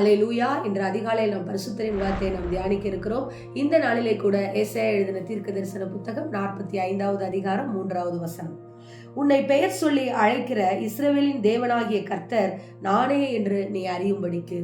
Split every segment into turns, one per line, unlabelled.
அலை லூயா இன்று அதிகாலையில் நாம் பரிசுத்தரின் வார்த்தையை நாம் தியானிக்க இருக்கிறோம் இந்த நாளிலே கூட எஸ்ஏ எழுதின தீர்க்க தரிசன புத்தகம் நாற்பத்தி ஐந்தாவது அதிகாரம் மூன்றாவது வசனம். உன்னை பெயர் சொல்லி அழைக்கிற இஸ்ரேலின் தேவனாகிய கர்த்தர் நானே என்று நீ அறியும்படிக்கு.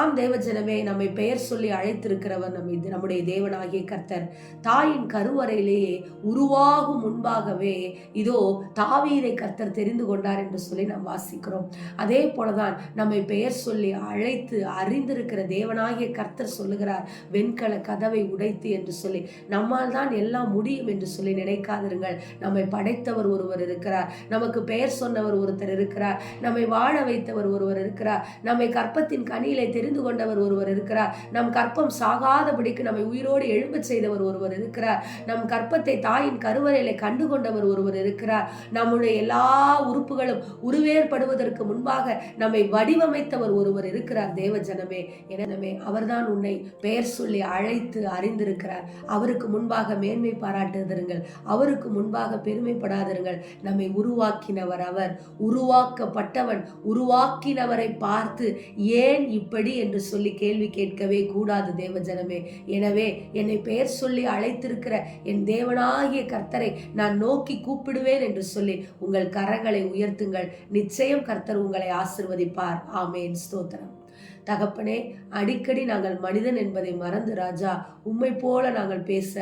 ஆம் தேவஜனமே நம்மை பெயர் சொல்லி அழைத்திருக்கிறவர் நம்மை நம்முடைய தேவனாகிய கர்த்தர். தாயின் கருவறையிலேயே உருவாகும் முன்பாகவே இதோ தாவீரை கர்த்தர் தெரிந்து கொண்டார் என்று சொல்லி நாம் வாசிக்கிறோம். அதே போலதான் நம்மை பெயர் சொல்லி அழைத்து அறிந்திருக்கிற தேவனாகிய கர்த்தர் சொல்லுகிறார் வெண்கல கதவை உடைத்து என்று சொல்லி. நம்மால் தான் எல்லாம் முடியும் என்று சொல்லி நினைக்காதிருங்கள். நம்மை படைத்தவர் ஒருவர் இருக்கிறார். நமக்கு பெயர் சொன்னவர் ஒருத்தர் இருக்கிறார். நம்மை வாழ வைத்தவர் ஒருவர் இருக்கிறார். நம்மை கற்பத்தின் கனியிலே தெரிந்து கொண்டவர் ஒருவர் இருக்கிறார். நம் கற்பம் சாகாதபடிக்கு நம்மை உயிரோடு எழும்பு செய்தவர் ஒருவர் இருக்கிறார். நம் கற்பத்தை தாயின் கருவறையில கண்டு கொண்டவர் ஒருவர் இருக்கிறார். நம்முடைய எல்லா உறுப்புகளும் உருவேற்படுவதற்கு முன்பாக நம்மை வடிவமைத்தவர் ஒருவர் இருக்கிறார். தேவ ஜனமே எனவே அவர்தான் உன்னை பெயர் சொல்லி அழைத்து அறிந்திருக்கிறார். அவருக்கு முன்பாக மேன்மை பாராட்டுதிருங்கள். அவருக்கு முன்பாக பெருமைப்படாதிருங்கள். நம்மை உருவாக்கினவர் அவர். உருவாக்கப்பட்டவன் உருவாக்கினவரை பார்த்து ஏன் இப்படி என்று சொல்லி கேள்வி கேட்கவே கூடாது தேவஜனமே. எனவே என்னை பெயர் சொல்லி அழைத்திருக்கிற என் தேவனாகிய கர்த்தரை நான் நோக்கி கூப்பிடுவேன் என்று சொல்லி உங்கள் கரங்களை உயர்த்துங்கள். நிச்சயம் கர்த்தர் உங்களை ஆசிர்வதிப்பார். ஆமேன். ஸ்தோத்திரம். தகப்பனே அடிக்கடி நாங்கள் மனிதன் என்பதை மறந்து ராஜா உம்மை போல நாங்கள் பேச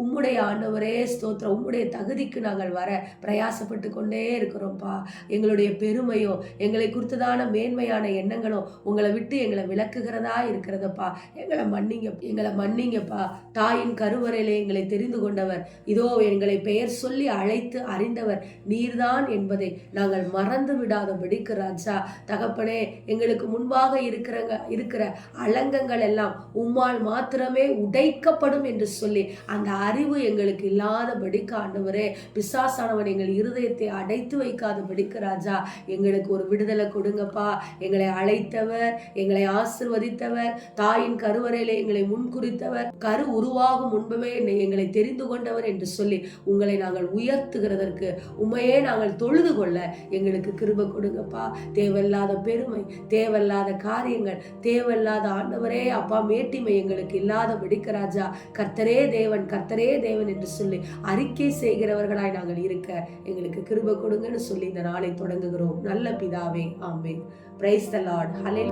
உம்முடைய ஆண்டவரே ஸ்தோத்திரம். உம்முடைய தகுதிக்கு நாங்கள் வர பிரயாசப்பட்டு கொண்டே இருக்கிறோம்ப்பா எங்களுடைய பெருமையோ எங்களை குறித்ததான மேன்மையான எண்ணங்களோ உங்களை விட்டு எங்களை விளக்குகிறதா இருக்கிறதப்பா. எங்களை மன்னிங்க எங்களை மன்னிங்கப்பா. தாயின் கருவறையிலே எங்களை தெரிந்து கொண்டவர். இதோ எங்களை பெயர் சொல்லி அழைத்து அறிந்தவர் நீர்தான் என்பதை நாங்கள் மறந்து விடாதபடிக்கு ராஜா. தகப்பனே எங்களுக்கு முன்பாக இருக்கிற இருக்கிற அலங்கங்கள் எல்லாம் உம்மால் மாத்திரமே உடைக்கப்படும் என்று சொல்லி அந்த அறிவு எங்களுக்கு இல்லாதபடிக்கு ஆண்டவரே பிசாசானவன் எங்கள் இருதயத்தை அடைத்து வைக்காதபடிக்கு ராஜா எங்களுக்கு ஒரு விடுதலை கொடுங்கப்பா. எங்களை அழைத்தவர் எங்களை ஆசிர்வதித்தவர் தாயின் கருவறையிலே எங்களை முன்குறித்தவர் கரு உருவாகும் முன்பமே என்னை எங்களை தெரிந்து கொண்டவர் என்று சொல்லி உங்களை நாங்கள் உயர்த்துகிறதற்கு உண்மையே நாங்கள் தொழுது கொள்ள எங்களுக்கு கிருப கொடுங்கப்பா. தேவையில்லாத பெருமை தேவையில்லாத காரியங்கள் தேவையில்லாத ஆண்டவரே அப்பா மேட்டிமை எங்களுக்கு இல்லாத வெடிக்கராஜா கர்த்தரே தேவன் கர்த்தரே தேவன் என்று சொல்லி அறிக்கை செய்கிறவர்களாய் நாங்கள் இருக்க எங்களுக்கு கிருப கொடுங்கன்னு சொல்லி இந்த நாளை தொடங்குகிறோம். நல்ல பிதாவே ஆமே பிரைஸ் த லார்ட் ஹலே